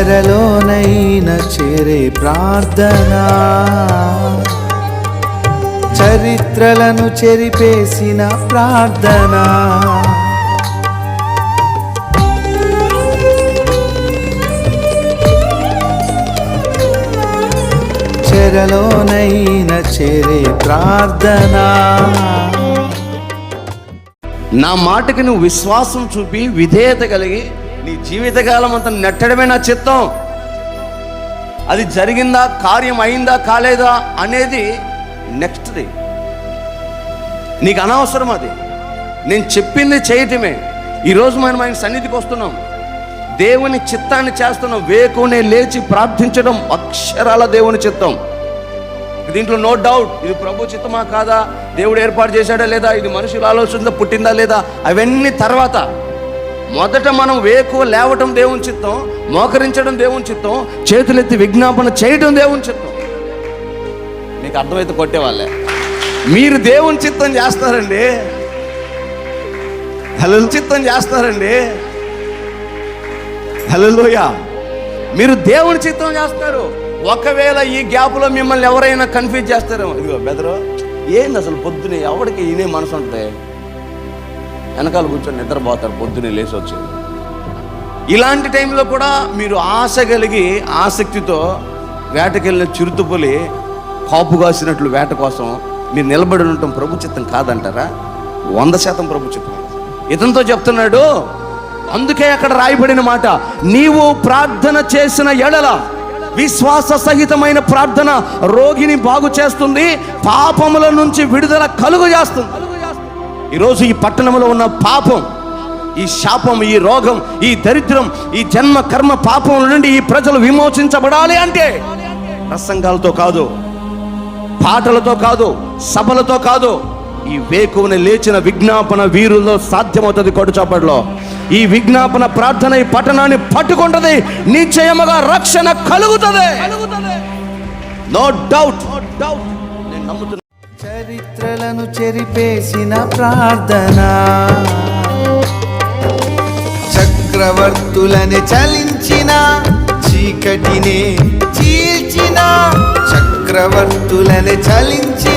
చెరలోనైన చేరే ప్రార్థన. చరిత్రలను చెరిపేసిన ప్రార్థన. చెరలోనైన చేరే ప్రార్థన. నా మాటకి నువ్వు విశ్వాసం చూపి విధేయత కలిగి నీ జీవితకాలం అంత నెట్టడమే నా చిత్తం. అది జరిగిందా కార్యం అయిందా కాలేదా అనేది నెక్స్ట్ డే నీకు అనవసరం అది. నేను చెప్పింది చేయటమే. ఈరోజు మనం ఆయన సన్నిధికి వస్తున్నాం. దేవుని చిత్తాన్ని చేస్తున్నాం. వేకునే లేచి ప్రార్థించడం అక్షరాల దేవుని చిత్తం. దీంట్లో నో డౌట్ ఇది ప్రభు చిత్తమా కాదా? దేవుడు ఏర్పాటు చేశాడా లేదా? ఇది మనుషుల ఆలోచనతో పుట్టిందా లేదా? అవన్నీ తర్వాత. మొదట మనం వేకువ లేవటం దేవుని చిత్తం మోకరించడం దేవుని చిత్తం చేతులెత్తి విజ్ఞాపన చేయడం దేవుని చిత్తం. మీకు అర్థమైతే కొట్టేవాళ్ళే. మీరు దేవుని చిత్తం చేస్తారండి. హలలు చిత్తం చేస్తారండి. హలోయ మీరు దేవుని చిత్తం చేస్తారు. ఒకవేళ ఈ గ్యాప్లో మిమ్మల్ని ఎవరైనా కన్ఫ్యూజ్ చేస్తారేమో. ఇదిగో బెదరు ఏంది అసలు పొద్దునే ఎవరికి ఇనే మనసు ఉంటుంది? వెనకాల కూర్చొని నిద్రపోతారు పొద్దునే లేచి వచ్చింది. ఇలాంటి టైంలో కూడా మీరు ఆశ కలిగి ఆసక్తితో వేటకెళ్ళిన చిరుతుపులి కాపు కాసినట్లు వేట కోసం మీరు నిలబడి ఉండటం ప్రభుచిత్తం కాదంటారా? వంద శాతం ప్రభుచిత్తం. ఇతనితో చెప్తున్నాడు అందుకే అక్కడ రాయబడిన మాట నీవు ప్రార్థన చేసిన ఎడల విశ్వాస సహితమైన ప్రార్థన రోగిని బాగు చేస్తుంది పాపముల నుంచి విడుదల కలుగు చేస్తుంది. ఈరోజు ఈ పట్టణంలో ఉన్న పాపం ఈ శాపం ఈ రోగం ఈ దరిద్రం ఈ జన్మ కర్మ పాపం నుండి ఈ ప్రజలు విమోచించబడాలి అంటే ప్రసంగాలతో కాదు పాటలతో కాదు సభలతో కాదు ఈ వేకువని లేచిన విజ్ఞాపన వీరుల్లో సాధ్యమవుతుంది కొడుచాపట్లో ఈ విజ్ఞాపన ప్రార్థన ఈ పట్టణాన్ని పట్టుకుంటది నిశ్చయముగా రక్షణ కలుగుతుంది. నో డౌట్ డౌట్ నేను నమ్ముతున్నా చరిత్రలను చెరిపేసిన ప్రార్థన. చక్రవర్తులని చలించిన చీకటినే చీల్చిన చక్రవర్తులని చలించిన